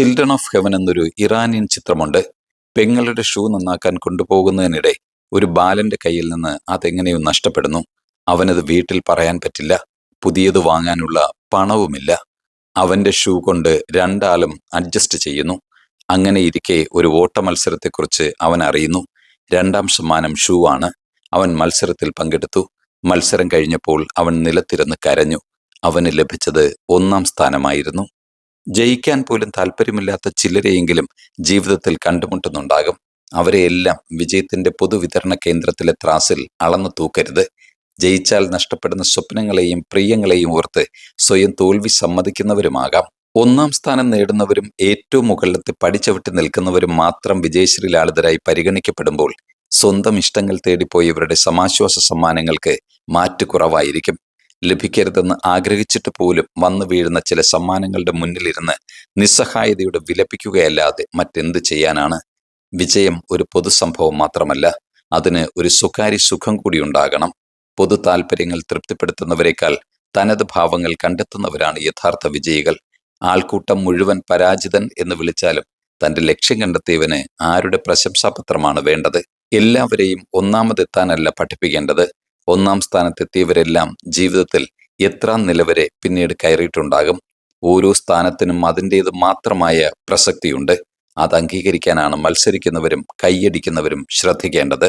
Children of heaven എന്നൊരു Iranian ചിത്രമുണ്ട്. പെങ്ങളുടെ ഷൂ നന്നാക്കാൻ കൊണ്ടുപോകുന്നതിനിടെ ഒരു ബാലന്റെ കയ്യിൽ നിന്ന് അതെങ്ങനെയോ നഷ്ടപ്പെടുന്നു. അവനത് വീട്ടിൽ പറയാൻ പറ്റില്ല. പുതിയത് വാങ്ങാനുള്ള പണവുമില്ല. അവന്റെ ഷൂ കൊണ്ട് രണ്ടാലും അഡ്ജസ്റ്റ് ചെയ്യുന്നു. അങ്ങനെ ഇരിക്കെ ഒരു ഓട്ട മത്സരത്തെക്കുറിച്ച് അവൻ അറിയുന്നു. രണ്ടാം സമ്മാനം ഷൂ ആണ്. അവൻ മത്സരത്തിൽ പങ്കെടുത്തു. മത്സരം കഴിഞ്ഞപ്പോൾ അവൻ നിലത്തിരുന്ന് കരഞ്ഞു. അവന് ലഭിച്ചത് ഒന്നാം സ്ഥാനമായിരുന്നു. ജയിക്കാൻ പോലും താല്പര്യമില്ലാത്ത ചിലരെയെങ്കിലും ജീവിതത്തിൽ കണ്ടുമുട്ടുന്നുണ്ടാകും. അവരെയെല്ലാം വിജയത്തിന്റെ പൊതുവിതരണ കേന്ദ്രത്തിലെ ത്രാസിൽ അളന്നു തൂക്കരുത്. ജയിച്ചാൽ നഷ്ടപ്പെടുന്ന സ്വപ്നങ്ങളെയും പ്രിയങ്ങളെയും ഓർത്ത് സ്വയം തോൽവി സമ്മതിക്കുന്നവരുമാകാം. ഒന്നാം സ്ഥാനം നേടുന്നവരും ഏറ്റവും മുകളിലത്തെ പടിച്ചവിട്ട് നിൽക്കുന്നവരും മാത്രം വിജയശ്രീലാളിതരായി പരിഗണിക്കപ്പെടുമ്പോൾ സ്വന്തം ഇഷ്ടങ്ങൾ തേടിപ്പോയവരുടെ സമാശ്വാസ സമ്മാനങ്ങൾക്ക് മാറ്റു കുറവായിരിക്കും ലഭിക്കരുതെന്ന് ആഗ്രഹിച്ചിട്ട് പോലും വന്നു വീഴുന്ന ചില സമ്മാനങ്ങളുടെ മുന്നിലിരുന്ന് നിസ്സഹായതയുടെ വിലപിക്കുകയല്ലാതെ മറ്റെന്ത് ചെയ്യാനാണ്? വിജയം ഒരു പൊതുസംഭവം മാത്രമല്ല അതിന് ഒരു സ്വകാര്യ സുഖം കൂടി ഉണ്ടാകണം. പൊതു താല്പര്യങ്ങൾ തൃപ്തിപ്പെടുത്തുന്നവരെക്കാൾ തനത് ഭാവങ്ങൾ കണ്ടെത്തുന്നവരാണ് യഥാർത്ഥ വിജയികൾ. ആൾക്കൂട്ടം മുഴുവൻ പരാജിതൻ എന്ന് വിളിച്ചാലും തന്റെ ലക്ഷ്യം കണ്ടെത്തിയവന് ആരുടെ പ്രശംസാപത്രമാണ് വേണ്ടത്? എല്ലാവരെയും ഒന്നാമതെത്താനല്ല പഠിപ്പിക്കേണ്ടത്. ഒന്നാം സ്ഥാനത്തെത്തിയവരെല്ലാം ജീവിതത്തിൽ എത്രാം നിലവരെ പിന്നീട് കയറിയിട്ടുണ്ടാകും? ഓരോ സ്ഥാനത്തിനും അതിന്റേത് മാത്രമായ പ്രസക്തിയുണ്ട്. അത് അംഗീകരിക്കാനാണ് മത്സരിക്കുന്നവരും കൈയടിക്കുന്നവരും ശ്രദ്ധിക്കേണ്ടത്.